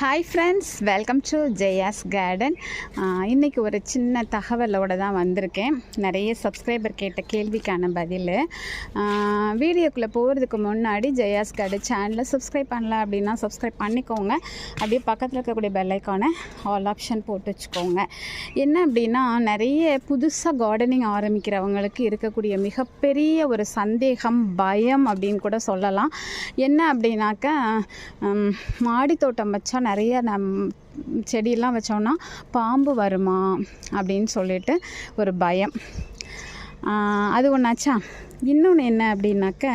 Hi friends welcome to Jaya's garden இன்றைக்கி ஒரு சின்ன தகவலோடு தான் வந்திருக்கேன். நிறைய சப்ஸ்கிரைபர் கேட்ட கேள்விக்கான பதில். வீடியோக்குள்ளே போகிறதுக்கு முன்னாடி ஜெயாஸ் கார்டன் சேனலை சப்ஸ்கிரைப் பண்ணல அப்படின்னா சப்ஸ்கிரைப் பண்ணிக்கோங்க. அப்படியே பக்கத்தில் இருக்கக்கூடிய பெல்லைக்கான ஆல் ஆப்ஷன் போட்டு வச்சுக்கோங்க. என்ன அப்படின்னா நிறைய புதுசாக கார்டனிங் ஆரம்பிக்கிறவங்களுக்கு இருக்கக்கூடிய மிகப்பெரிய ஒரு சந்தேகம் பயம் அப்படின்னு கூட சொல்லலாம். என்ன அப்படின்னாக்கா மாடித்தோட்டம் மாடி தோட்டம் வச்சா நிறைய நம் செடியெல்லாம் வச்சோன்னா பாம்பு வருமா அப்படின்னு சொல்லிட்டு ஒரு பயம். அது ஒன்றாச்சா இன்னொன்று என்ன அப்படின்னாக்க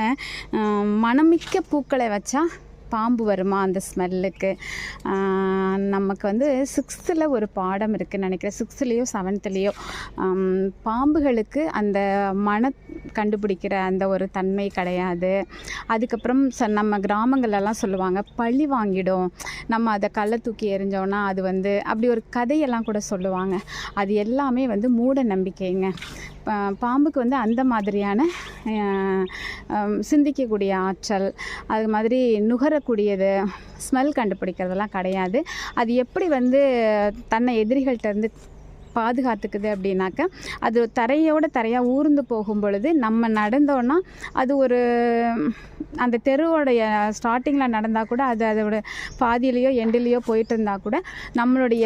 மணமிக்க பூக்களை வச்சா பாம்பு வருமா அந்த ஸ்மெல்லுக்கு நமக்கு வந்து சிக்ஸ்த்தில் ஒரு பாடம் இருக்குதுன்னு நினைக்கிறேன். சிக்ஸ்த்துலேயோ செவன்த்துலேயோ பாம்புகளுக்கு அந்த மன கண்டுபிடிக்கிற அந்த ஒரு தன்மை கிடையாது. அதுக்கப்புறம் ச நம்ம கிராமங்களெல்லாம் சொல்லுவாங்க பழி வாங்கிடும். நம்ம அதை கல்லை தூக்கி எறிஞ்சோன்னா அது வந்து அப்படி ஒரு கதையெல்லாம் கூட சொல்லுவாங்க. அது எல்லாமே வந்து மூட நம்பிக்கைங்க. பாம்புக்கு வந்து அந்த மாதிரியான சிந்திக்கக்கூடிய ஆற்றல் அது மாதிரி நுகரக்கூடியது ஸ்மெல் கண்டுபிடிக்கிறதெல்லாம் கிடையாது. அது எப்படி வந்து தன்னை எதிரிகள்கிட்ட இருந்து பாதுகாத்துக்குது அப்படின்னாக்க அது தரையோட தரையாக ஊர்ந்து போகும் பொழுது நம்ம நடந்தோன்னா அது ஒரு அந்த தெருவோடைய ஸ்டார்டிங்கில் நடந்தால் கூட அது அதோட பாதியிலையோ எண்டிலேயோ போயிட்டு இருந்தால் கூட நம்மளுடைய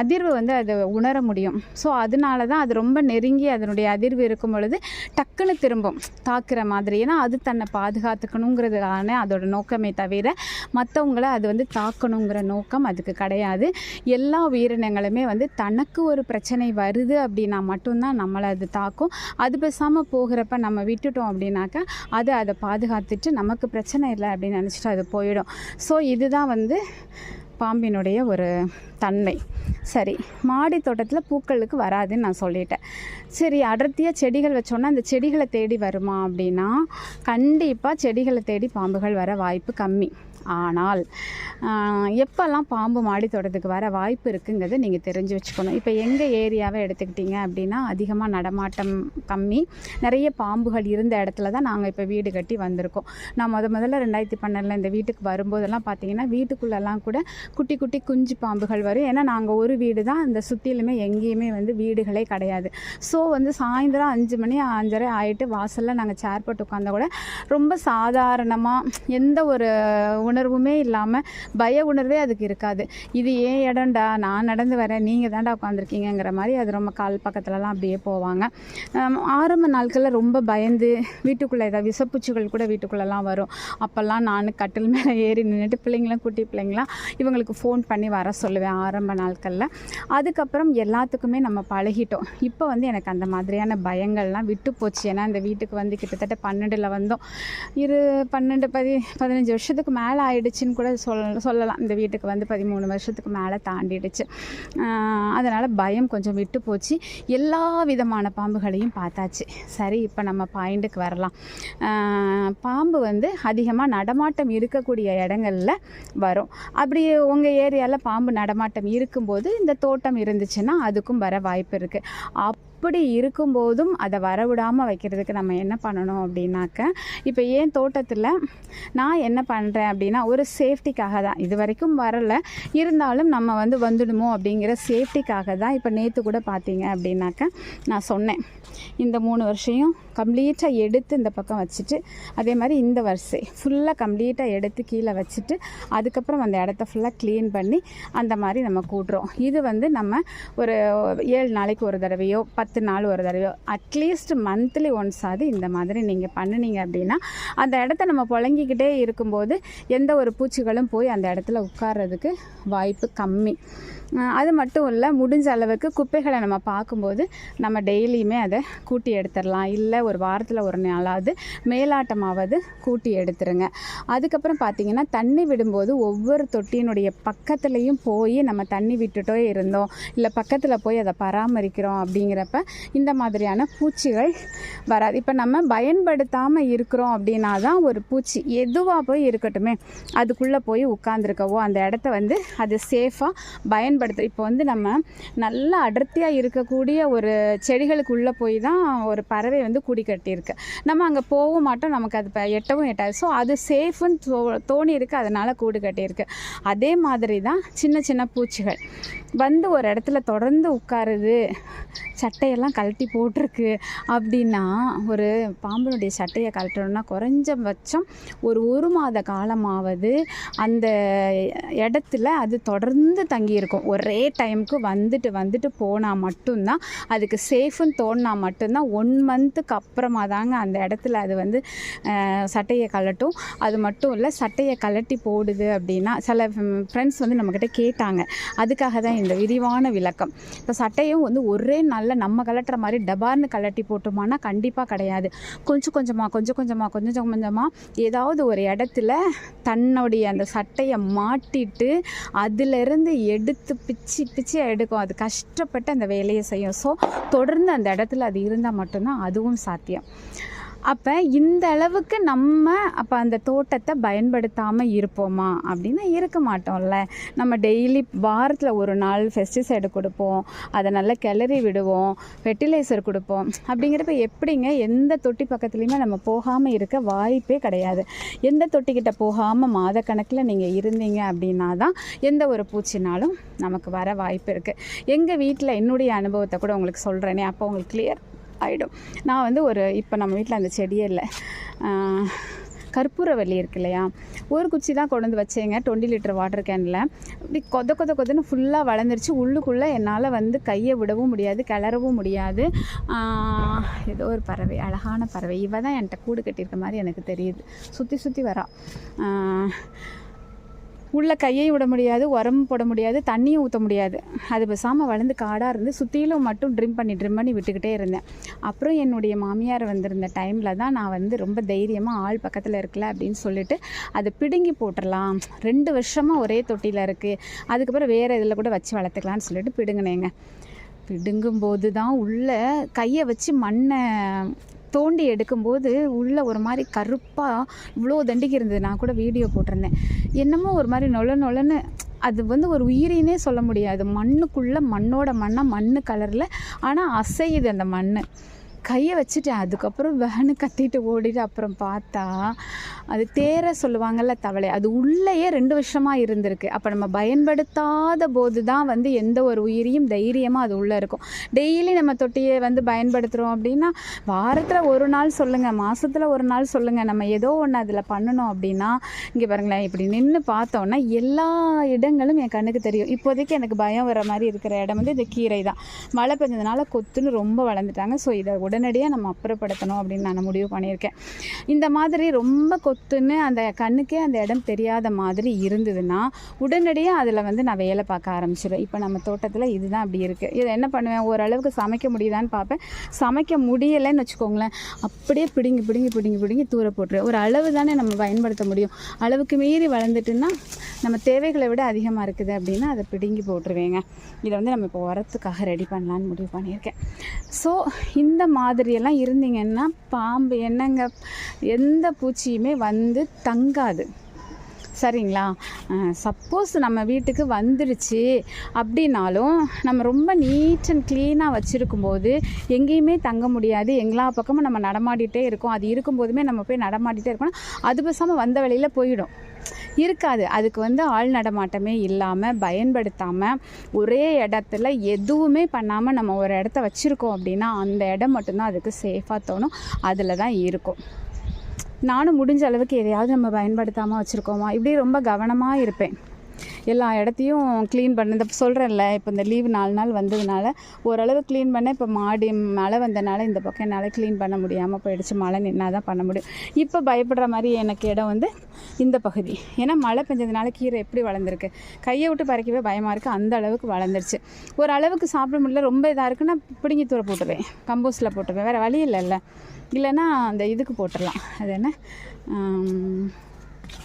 அதிர்வு வந்து அதை உணர முடியும். ஸோ அதனால தான் அது ரொம்ப நெருங்கி அதனுடைய அதிர்வு இருக்கும் பொழுது டக்குன்னு திரும்பும். தாக்குற மாதிரி. ஏன்னா அது தன்னை பாதுகாத்துக்கணுங்கிறதுக்கான அதோட நோக்கமே தவிர மற்றவங்கள அது வந்து தாக்கணுங்கிற நோக்கம் அதுக்கு கிடையாது. எல்லா உயிரினங்களுமே வந்து தனக்கு ஒரு பிரச்சனை வருது அப்படின்னா மட்டும்தான் நம்மளை அது தாக்கும். அது பேசாமல் போகிறப்ப நம்ம விட்டுட்டோம் அப்படின்னாக்கா அது அதை பாதுகாத்துட்டு நமக்கு பிரச்சனை இல்லை அப்படின்னு நினச்சிட்டு அது போயிடும். ஸோ இதுதான் வந்து பாம்பினுடைய ஒரு தன்மை. சரி மாடி தோட்டத்தில் பூக்களுக்கு வராதுன்னு நான் சொல்லிட்டேன். சரி அடர்த்தியாக செடிகள் வச்சோன்னா அந்த செடிகளை தேடி வருமா அப்படின்னா கண்டிப்பாக செடிகளை தேடி பாம்புகள் வர வாய்ப்பு கம்மி. ஆனால் எப்போல்லாம் பாம்பு மாடி தோட்டத்துக்கு வர வாய்ப்பு இருக்குங்கிறத நீங்கள் தெரிஞ்சு வச்சுக்கணும். இப்போ எங்கள் ஏரியாவை எடுத்துக்கிட்டிங்க அப்படின்னா அதிகமாக நடமாட்டம் கம்மி. நிறைய பாம்புகள் இருந்த இடத்துல தான் நாங்கள் இப்போ வீடு கட்டி வந்திருக்கோம். நான் முத முதல்ல ரெண்டாயிரத்தி பன்னெண்டில் இந்த வீட்டுக்கு வரும்போதெல்லாம் பார்த்தீங்கன்னா வீட்டுக்குள்ளெல்லாம் கூட குட்டி குட்டி குஞ்சு பாம்புகள் வரும். ஏன்னா நாங்கள் ஒரு வீடு தான். இந்த சுற்றிலுமே எங்கேயுமே வந்து வீடுகளே கிடையாது. ஸோ வந்து சாயந்தரம் அஞ்சு மணி அஞ்சரை ஆகிட்டு வாசலில் நாங்கள் சேர் போட்டு உட்காந்தா கூட ரொம்ப சாதாரணமாக எந்த ஒரு உணர்வுமே இல்லாமல் பய உணர்வே அதுக்கு இருக்காது. இது ஏன் இடம்டா? நான் நடந்து வரேன். நீங்கள் தான்டா உட்காந்துருக்கீங்கிற மாதிரி அது ரொம்ப கால் பக்கத்துலலாம் அப்படியே போவாங்க. ஆரம்ப நாட்களில் ரொம்ப பயந்து வீட்டுக்குள்ளே ஏதாவது விசப்பூச்சிகள் கூட வீட்டுக்குள்ளெல்லாம் வரும். அப்போல்லாம் நான் கட்டில் மேலே ஏறி நின்றுட்டு பிள்ளைங்களாம் குட்டி பிள்ளைங்களாம் இவங்களுக்கு ஃபோன் பண்ணி வர சொல்லுவேன் ஆரம்ப நாட்களில். அதுக்கப்புறம் எல்லாத்துக்குமே நம்ம பழகிட்டோம். இப்போ வந்து எனக்கு அந்த மாதிரியான பயங்கள்லாம் விட்டு போச்சு. ஏன்னா இந்த வீட்டுக்கு வந்து கிட்டத்தட்ட பன்னெண்டில் வந்தோம். இரு பன்னெண்டு பதி பதினஞ்சு வருஷத்துக்கு மேலே ஆயிடுச்சுன்னு கூட சொல் சொல்லலாம். இந்த வீட்டுக்கு வந்து பதிமூணு வருஷத்துக்கு மேலே தாண்டிடுச்சு. அதனால் பயம் கொஞ்சம் விட்டு போச்சு. எல்லா விதமான பாம்புகளையும் பார்த்தாச்சு. சரி இப்போ நம்ம பாயிண்ட்டுக்கு வரலாம். பாம்பு வந்து அதிகமாக நடமாட்டம் இருக்கக்கூடிய இடங்கள்ல வரும். அப்படி உங்கள் ஏரியாவில் பாம்பு நடமாட்டம் இருக்கும்போது இந்த தோட்டம் இருந்துச்சுன்னா அதுக்கும் வர வாய்ப்பு இருக்குது அப்படி இருக்கும்போதும் அதை வரவிடாமல் வைக்கிறதுக்கு நம்ம என்ன பண்ணணும் அப்படின்னாக்க இப்போ ஏன் தோட்டத்தில் நான் என்ன பண்ணுறேன் அப்படின்னா ஒரு சேஃப்டிக்காக தான். இது வரைக்கும் வரலை. இருந்தாலும் நம்ம வந்து வந்துடுமோ அப்படிங்கிற சேஃப்டிக்காக தான் இப்போ நேற்று கூட பார்த்தீங்க அப்படின்னாக்க நான் சொன்னேன். இந்த மூணு வருஷம் கம்ப்ளீட்டாக எடுத்து இந்த பக்கம் வச்சுட்டு அதே மாதிரி இந்த வரிசை ஃபுல்லாக கம்ப்ளீட்டாக எடுத்து கீழே வச்சுட்டு அதுக்கப்புறம் அந்த இடத்த ஃபுல்லாக க்ளீன் பண்ணி அந்த மாதிரி நம்ம கூட்டுறோம். இது வந்து நம்ம ஒரு ஏழு நாளைக்கு ஒரு தடவையோ பத்து பத்து நாள் ஒரு தடவையோ அட்லீஸ்ட் மந்த்லி ஒன்ஸ் ஆகுது இந்த மாதிரி நீங்கள் பண்ணுனீங்க அப்படின்னா அந்த இடத்த நம்ம புழங்கிக்கிட்டே இருக்கும்போது எந்த ஒரு பூச்சிகளும் போய் அந்த இடத்துல உட்கார்றதுக்கு வாய்ப்பு கம்மி. அது மட்டும் இல்லை முடிஞ்ச அளவுக்கு குப்பைகளை நம்ம பார்க்கும்போது நம்ம டெய்லியுமே அதை கூட்டி எடுத்துடலாம். இல்லை ஒரு வாரத்தில் ஒரு நாளாவது மேலாட்டமாவது கூட்டி எடுத்துருங்க. அதுக்கப்புறம் பார்த்தீங்கன்னா தண்ணி விடும்போது ஒவ்வொரு தொட்டியினுடைய பக்கத்துலேயும் போய் நம்ம தண்ணி விட்டுட்டோ இருந்தோம். இல்லை பக்கத்தில் போய் அதை பராமரிக்கிறோம் அப்படிங்கிறப்ப இந்த மாதிரியான பூச்சிகள் வராது. இப்போ நம்ம பயன்படுத்தாமல் இருக்கிறோம் அப்படின்னா தான் ஒரு பூச்சி எதுவாக போய் இருக்கட்டுமே அதுக்குள்ளே போய் உட்காந்துருக்கவோ அந்த இடத்த வந்து அது சேஃபாக பயன்படுத்த இப்போ வந்து நம்ம நல்லா அடர்த்தியாக இருக்கக்கூடிய ஒரு செடிகளுக்குள்ளே போய் தான் ஒரு பறவை வந்து கூடி கட்டியிருக்கு. நம்ம அங்கே போகவும் மாட்டோம் நமக்கு அது எட்டவும் எட்டாது. ஸோ அது சேஃப்னு தோ தோணி இருக்கு அதனால் கூடு கட்டியிருக்கு. அதே மாதிரி தான் சின்ன சின்ன பூச்சிகள். வந்து ஒரு இடத்துல தொடர்ந்து உட்காருது சட்டையெல்லாம் கழட்டி போட்டிருக்கு அப்படின்னா ஒரு பாம்பினுடைய சட்டையை கழட்டணும்னா குறைஞ்சபட்சம் ஒரு ஒரு மாத காலமாவது அந்த இடத்துல அது தொடர்ந்து தங்கியிருக்கும். ஒரே டைமுக்கு வந்துட்டு வந்துட்டு போனால் மட்டும்தான் அதுக்கு சேஃப்னு தோணினா மட்டும்தான் ஒன் மந்த்துக்கு அப்புறமா தாங்க அந்த இடத்துல அது வந்து சட்டையை கழட்டும். அது மட்டும் இல்லை சட்டையை கழட்டி போடுது அப்படின்னா சில ஃப்ரெண்ட்ஸ் வந்து நம்மக்கிட்ட கேட்டாங்க. அதுக்காக தான் இந்த விரிவான விளக்கம். இப்போ சட்டையும் வந்து ஒரே நாளில் நம்ம கலட்டுற மாதிரி டபார்னு கலட்டி போட்டோமானா கண்டிப்பாக கிடையாது. கொஞ்சம் கொஞ்சமாக கொஞ்சம் கொஞ்சமாக கொஞ்சம் கொஞ்சமாக ஏதாவது ஒரு இடத்துல தன்னுடைய அந்த சட்டையை மாட்டிட்டு அதிலிருந்து எடுத்து பிச்சு பிச்சு எடுக்கும். அது கஷ்டப்பட்டு அந்த வேலையை செய்யும். ஸோ தொடர்ந்து அந்த இடத்துல அது இருந்தால் மட்டும்தான் அதுவும் சாத்தியம். அப்போ இந்த அளவுக்கு நம்ம அப்போ அந்த தோட்டத்தை பயன்படுத்தாமல் இருப்போமா? அப்படின்னா இருக்க மாட்டோம்ல. நம்ம டெய்லி வாரத்தில் ஒரு நாள் பெஸ்டிசைடு கொடுப்போம். அதை நல்லா கிளறி விடுவோம். ஃபெர்டிலைசர் கொடுப்போம். அப்படிங்கிறப்ப எப்படிங்க எந்த தொட்டி பக்கத்துலேயுமே நம்ம போகாமல் இருக்க வாய்ப்பே கிடையாது. எந்த தொட்டிக்கிட்ட போகாமல் மாதக்கணக்கில் நீங்கள் இருந்தீங்க அப்படின்னா தான் எந்த ஒரு பூச்சினாலும் நமக்கு வர வாய்ப்பு இருக்குது எங்கள் வீட்டில் என்னுடைய அனுபவத்தை கூட உங்களுக்கு சொல்கிறேனே அப்போ உங்களுக்கு கிளியர் ஆகிடும் நான் வந்து ஒரு இப்போ நம்ம வீட்டில் அந்த செடியே இல்லை. கற்பூரவல்லி இருக்கு இல்லையா? ஒரு குச்சி தான் கொண்டு வந்து வச்சேங்க. டுவெண்ட்டி லிட்டர் வாட்டர் கேனில் இப்படி கொத கொத கொதன்னு ஃபுல்லாக வளர்ந்துருச்சு. உள்ளுக்குள்ளே என்னால் வந்து கையை விடவும் முடியாது கிளறவும் முடியாது. ஏதோ ஒரு பறவை அழகான பறவை. இவ தான் என்கிட்ட கூடு கட்டியிருக்க மாதிரி எனக்கு தெரியுது. சுற்றி சுற்றி வரா. உள்ள கையை விட முடியாது உரம் போட முடியாது தண்ணியும் ஊற்ற முடியாது. அது பேசாமல் வளர்ந்து காடாக இருந்து சுற்றிலும் மட்டும் ட்ரிம் பண்ணி ட்ரிம் பண்ணி விட்டுக்கிட்டே இருந்தேன். அப்புறம் என்னுடைய மாமியார் வந்திருந்த டைமில் தான் நான் வந்து ரொம்ப தைரியமாக ஆள் பக்கத்தில் இருக்கல அப்படின்னு சொல்லிட்டு அதை பிடுங்கி போட்டுடலாம். ரெண்டு வருஷமாக ஒரே தொட்டியில் இருக்குது அதுக்கப்புறம் வேறு இதில் கூட வச்சு வளர்த்துக்கலான்னு சொல்லிட்டு பிடுங்கினேங்க. பிடுங்கும்போது தான் உள்ளே கையை வச்சு மண்ணை தோண்டி எடுக்கும்போது உள்ளே ஒரு மாதிரி கருப்பாக இவ்வளோ தண்டிக்கு இருந்தது. நான் கூட வீடியோ போட்டிருந்தேன். என்னமோ ஒரு மாதிரி நொல நொலன்னு அது வந்து ஒரு உயிரினே சொல்ல முடியாது. மண்ணுக்குள்ளே மண்ணோட மண்ணாக மண் கலரில் ஆனால் அசையுது அந்த மண் கையை வச்சுட்டேன். அதுக்கப்புறம் வேனு கத்திட்டு ஓடிட்டு அப்புறம் பார்த்தா அது தேர சொல்லுவாங்கல்ல தவளை அது உள்ளேயே ரெண்டு வருஷமாக இருந்திருக்கு. அப்போ நம்ம பயன்படுத்தாத போது தான் வந்து எந்த ஒரு உயிரியும் தைரியமாக அது உள்ளே இருக்கும். டெய்லி நம்ம தொட்டியை வந்து பயன்படுத்துகிறோம் அப்படின்னா வாரத்தில் ஒரு நாள் சொல்லுங்கள் மாதத்தில் ஒரு நாள் சொல்லுங்கள் நம்ம ஏதோ ஒன்று அதில் பண்ணணும் அப்படின்னா இங்கே பாருங்களேன் இப்படி நின்று பார்த்தோன்னா எல்லா இடங்களும் என் கண்ணுக்கு தெரியும். இப்போதைக்கு எனக்கு பயம் வர மாதிரி இருக்கிற இடம் வந்து இந்த கீரை தான் மழை பெஞ்சதுனால கொத்துன்னு ரொம்ப வளர்ந்துட்டாங்க. ஸோ இதை உடனடியாக நம்ம அப்புறப்படுத்தணும் அப்படின்னு நான் முடிவு பண்ணியிருக்கேன். இந்த மாதிரி ரொம்ப கொத்துன்னு அந்த கண்ணுக்கே அந்த இடம் தெரியாத மாதிரி இருந்ததுன்னா உடனடியாக அதில் வந்து நான் வேலை பார்க்க ஆரம்பிச்சிடுவேன் இப்போ நம்ம தோட்டத்தில் இதுதான் அப்படி இருக்குது இதை என்ன பண்ணுவேன்? ஓரளவுக்கு சமைக்க முடியுதான்னு பார்ப்பேன். சமைக்க முடியலைன்னு வச்சுக்கோங்களேன். அப்படியே பிடுங்கி பிடுங்கி பிடுங்கி பிடுங்கி தூர போட்டுருவேன். ஒரு அளவு தானே நம்ம பயன்படுத்த முடியும். அளவுக்கு மீறி வளர்ந்துட்டுன்னா நம்ம தேவைகளை விட அதிகமாக இருக்குது அப்படின்னா அதை பிடுங்கி போட்டுருவேங்க. இதை வந்து நம்ம இப்போ உரத்துக்காக ரெடி பண்ணலான்னு முடிவு பண்ணியிருக்கேன். ஸோ இந்த மாதிரியெல்லாம் இருந்தீங்கன்னா பாம்பு என்னங்க எந்த பூச்சியுமே வந்து தங்காது. சரிங்களா? சப்போஸ் நம்ம வீட்டுக்கு வந்துடுச்சு அப்படின்னாலும் நம்ம ரொம்ப நீட் அண்ட் க்ளீனாக வச்சுருக்கும்போது எங்கேயுமே தங்க முடியாது. எங்களா பக்கமும் நம்ம நடமாடிட்டே இருக்கோம். அது இருக்கும்போதுமே நம்ம போய் நடமாடிட்டே இருக்கோம்னா அது பேசாமல் வந்த வழியில் போயிடும். இருக்காது. அதுக்கு வந்து ஆள் நடமாட்டமே இல்லாமல் பயன்படுத்தாமல் ஒரே இடத்துல எதுவுமே பண்ணாமல் நம்ம ஒரு இடத்த வச்சுருக்கோம் அப்படின்னா அந்த இடம் மட்டும்தான் அதுக்கு சேஃபாக தோணும். அதில் தான் இருக்கும். நானும் முடிஞ்ச அளவுக்கு எதையாவது நம்ம பயன்படுத்தாமல் வச்சுருக்கோமா? இப்படி ரொம்ப கவனமாக இருப்பேன். எல்லா இடத்தையும் க்ளீன் பண்ண இந்த சொல்கிறேன்ல இப்போ இந்த லீவு நாலு நாள் வந்ததுனால ஓரளவு க்ளீன் பண்ண இப்போ மாடி மழை வந்தனால இந்த பக்கம் என்னால் க்ளீன் பண்ண முடியாமல் போயிடுச்சு. மழை நின்னா தான் பண்ண முடியும். இப்போ பயப்படுற மாதிரி எனக்கு இடம் வந்து இந்த பகுதி. ஏன்னா மழை பெஞ்சதுனால கீரை எப்படி வளர்ந்துருக்கு? கையை விட்டு பறக்கவே பயமாக இருக்குது அந்த அளவுக்கு வளர்ந்துருச்சு. ஒரு அளவுக்கு சாப்பிட முடியல. ரொம்ப இதாக இருக்குன்னா பிடுங்கி தூர போட்டுருவேன். கம்போஸ்டில் போட்டுருவேன். வேறு வழி இல்லைல்ல. இல்லைன்னா அந்த இதுக்கு போட்டுடலாம். அது என்ன?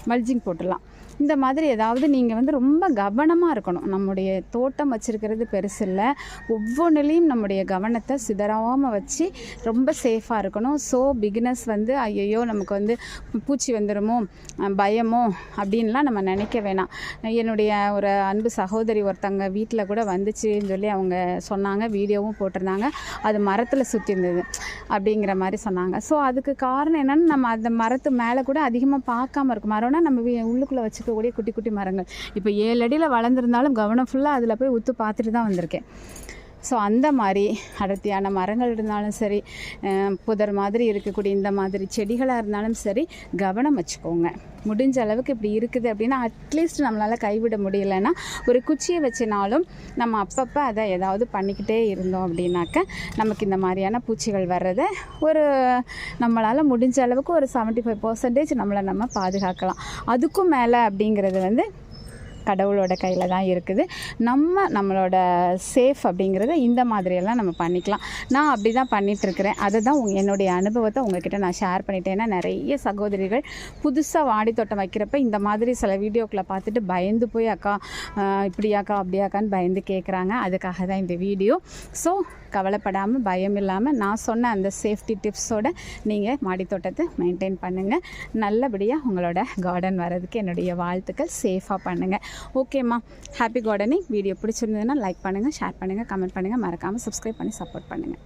மல்ஜிங் போட்டுடலாம். இந்த மாதிரி ஏதாவது நீங்கள் வந்து ரொம்ப கவனமாக இருக்கணும். நம்முடைய தோட்டம் வச்சுருக்கிறது பெருசு இல்லை. ஒவ்வொன்றுலேயும் நம்முடைய கவனத்தை சிதறாமல் வச்சு ரொம்ப சேஃபாக இருக்கணும். ஸோ பிகினஸ் வந்து ஐயையோ நமக்கு வந்து பூச்சி வந்துடுமோ பயமோ அப்படின்லாம் நம்ம நினைக்க வேணாம். என்னுடைய ஒரு அன்பு சகோதரி ஒருத்தங்க வீட்டில் கூட வந்துச்சுன்னு சொல்லி அவங்க சொன்னாங்க. வீடியோவும் போட்டிருந்தாங்க. அது மரத்தில் சுற்றி இருந்தது அப்படிங்கிற மாதிரி சொன்னாங்க. ஸோ அதுக்கு காரணம் என்னென்னு நம்ம அந்த மரத்து மேலே கூட அதிகமாக பார்க்காம இருக்கும் மரம்னா நம்ம வீ- வச்சுக்க இருக்கக்கூடிய குட்டி குட்டி மரங்கள். இப்போ ஏழு அடியில் வளர்ந்துருந்தாலும் கவனம் ஃபுல்லாக அதில் போய் உத்து பார்த்துட்டு தான் வந்திருக்கேன். ஸோ அந்த மாதிரி அடர்த்தியான மரங்கள் இருந்தாலும் சரி புதர் மாதிரி இருக்கக்கூடிய இந்த மாதிரி செடிகளாக இருந்தாலும் சரி கவனம் வச்சுக்கோங்க. முடிஞ்ச அளவுக்கு இப்படி இருக்குது அப்படின்னா அட்லீஸ்ட் நம்மளால் கைவிட முடியலன்னா ஒரு குச்சியை வச்சினாலும் நம்ம அப்பப்போ அதை ஏதாவது பண்ணிக்கிட்டே இருந்தோம் அப்படின்னாக்க நமக்கு இந்த மாதிரியான பூச்சிகள் வர்றதை ஒரு நம்மளால் முடிஞ்ச அளவுக்கு ஒரு 75% ஃபைவ் பர்சன்டேஜ் நம்மளை நம்ம பாதுகாக்கலாம். அதுக்கும் மேலே அப்படிங்கிறது வந்து கடவுளோட கையில் தான் இருக்குது. நம்ம நம்மளோட சேஃப் அப்படிங்கிறத இந்த மாதிரியெல்லாம் நம்ம பண்ணிக்கலாம். நான் அப்படி தான் பண்ணிகிட்ருக்கிறேன் அதை தான் என்னுடைய அனுபவத்தை உங்ககிட்ட நான் ஷேர் பண்ணிட்டேன். ஏன்னா நிறைய சகோதரிகள் புதுசாக வாடி தோட்டம் வைக்கிறப்ப இந்த மாதிரி சில வீடியோக்களை பார்த்துட்டு பயந்து போய் அக்கா இப்படியாக்கா அப்படியாக்கான்னு பயந்து கேட்குறாங்க அதுக்காக தான் இந்த வீடியோ ஸோ கவலைப்படாமல் பயம் இல்லாமல் நான் சொன்ன அந்த சேஃப்டி டிப்ஸோட நீங்கள் மாடித்தோட்டத்தை மெயின்டைன் பண்ணுங்கள் நல்லபடியாக உங்களோட கார்டன் வர்றதுக்கு என்னுடைய வாழ்த்துக்கள் சேஃபாக பண்ணுங்கள் ஓகேம்மா ஹாப்பி கார்டனிங் வீடியோ பிடிச்சிருந்ததுன்னா லைக் பண்ணுங்கள் ஷேர் பண்ணுங்கள் கமெண்ட் பண்ணுங்கள் மறக்காமல் சப்ஸ்கிரைப் பண்ணி சப்போர்ட் பண்ணுங்கள்